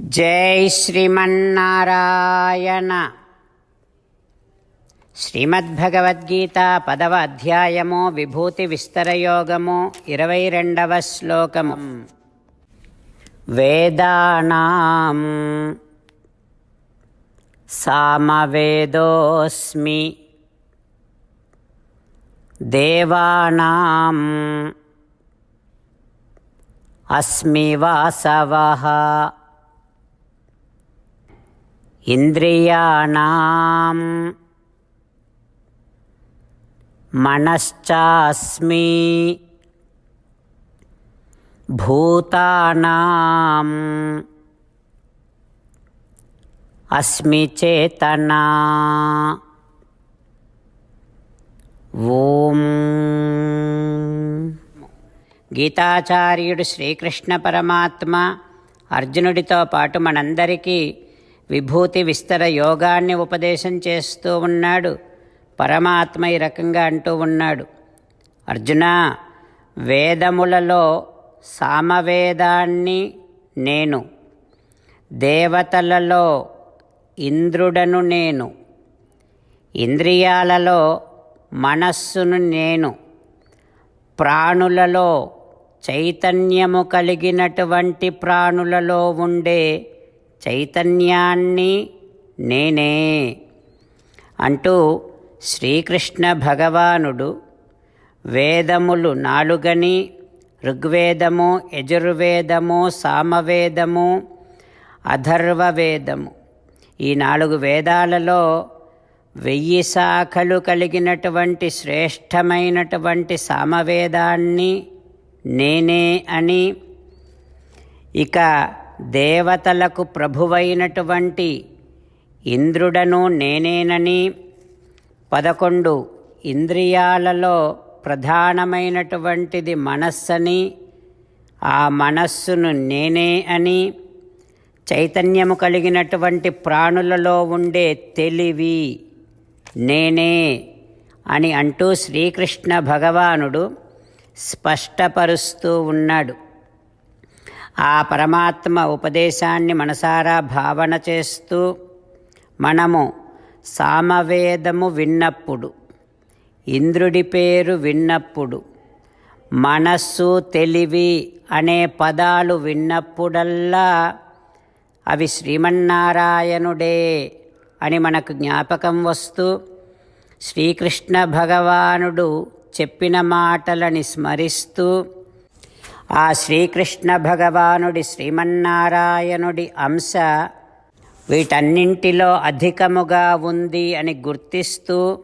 జై శ్రీమన్నారాయణ. శ్రీమద్భగవద్గీత పదవ అధ్యాయము విభూతి విస్తరయోగము ఇరవై రెండవ శ్లోకము. వేదానాం సామవేదోస్మి. దేవానాం అస్మి వాసవः. ఇంద్రియాణం మనశ్చాస్మి భూతానాం అస్మి చేతనా ఓం. గీతాచార్యుడు శ్రీకృష్ణ పరమాత్మ అర్జునుడితో పాటు మనందరికీ విభూతి విస్తర యోగాన్ని ఉపదేశం చేస్తూ ఉన్నాడు. పరమాత్మ ఈ రకంగా అంటూ ఉన్నాడు. అర్జున వేదములలో సామవేదాన్ని నేను. దేవతలలో ఇంద్రుడను నేను. ఇంద్రియాలలో మనస్సును నేను. ప్రాణులలో చైతన్యము కలిగినటువంటి ప్రాణులలో ఉండే చైతన్యాన్ని నేనే అంటూ శ్రీకృష్ణ భగవానుడు వేదములు నాలుగని ఋగ్వేదము యజుర్వేదము సామవేదము అథర్వవేదము ఈ నాలుగు వేదాలలో వెయ్యి శాఖలు కలిగినటువంటి శ్రేష్టమైనటువంటి సామవేదాన్ని నేనే అని ఇక దేవతలకు ప్రభువైనటువంటి ఇంద్రుడను నేనేనని పదకొండు ఇంద్రియాలలో ప్రధానమైనటువంటిది మనస్సని ఆ మనస్సును నేనే అని చైతన్యము కలిగినటువంటి ప్రాణులలో ఉండే తెలివి నేనే అని అంటూ శ్రీకృష్ణ భగవానుడు స్పష్టపరుస్తూ ఉన్నాడు. ఆ పరమాత్మ ఉపదేశాన్ని మనసారా భావన చేస్తూ మనము సామవేదము విన్నప్పుడు ఇంద్రుడి పేరు విన్నప్పుడు మనస్సు తెలివి అనే పదాలు విన్నప్పుడల్లా అవి శ్రీమన్నారాయణుడే అని మనకు జ్ఞాపకం వస్తూ శ్రీకృష్ణ భగవానుడు చెప్పిన మాటలని స్మరిస్తూ ఆ శ్రీకృష్ణ భగవానుడి శ్రీమన్నారాయణుడి అంశ వీటన్నింటిలో అధికముగా ఉంది అని గుర్తిస్తూ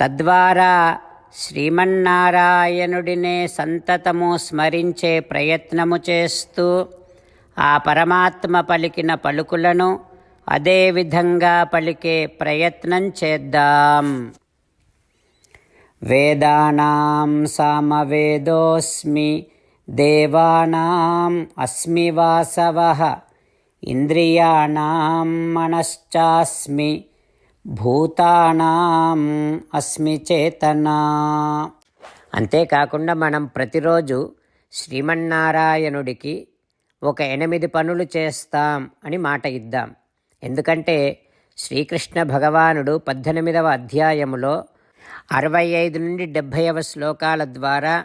తద్వారా శ్రీమన్నారాయణుడినే సంతతము స్మరించే ప్రయత్నము చేస్తూ ఆ పరమాత్మ పలికిన పలుకులను అదేవిధంగా పలికే ప్రయత్నం చేద్దాం. వేదానాం సామవేదోస్మి దేవానాం అస్మి వాసవః ఇంద్రియాణం మనశ్చాస్మి భూతానాం అస్మి చేతనా. అంతేకాకుండా మనం ప్రతిరోజు శ్రీమన్నారాయణుడికి ఒక ఎనిమిది పనులు చేస్తాం అని మాట ఇద్దాం. ఎందుకంటే శ్రీకృష్ణ భగవానుడు పద్దెనిమిదవ అధ్యాయములో అరవై ఐదు నుండి డెబ్భైవ శ్లోకాల ద్వారా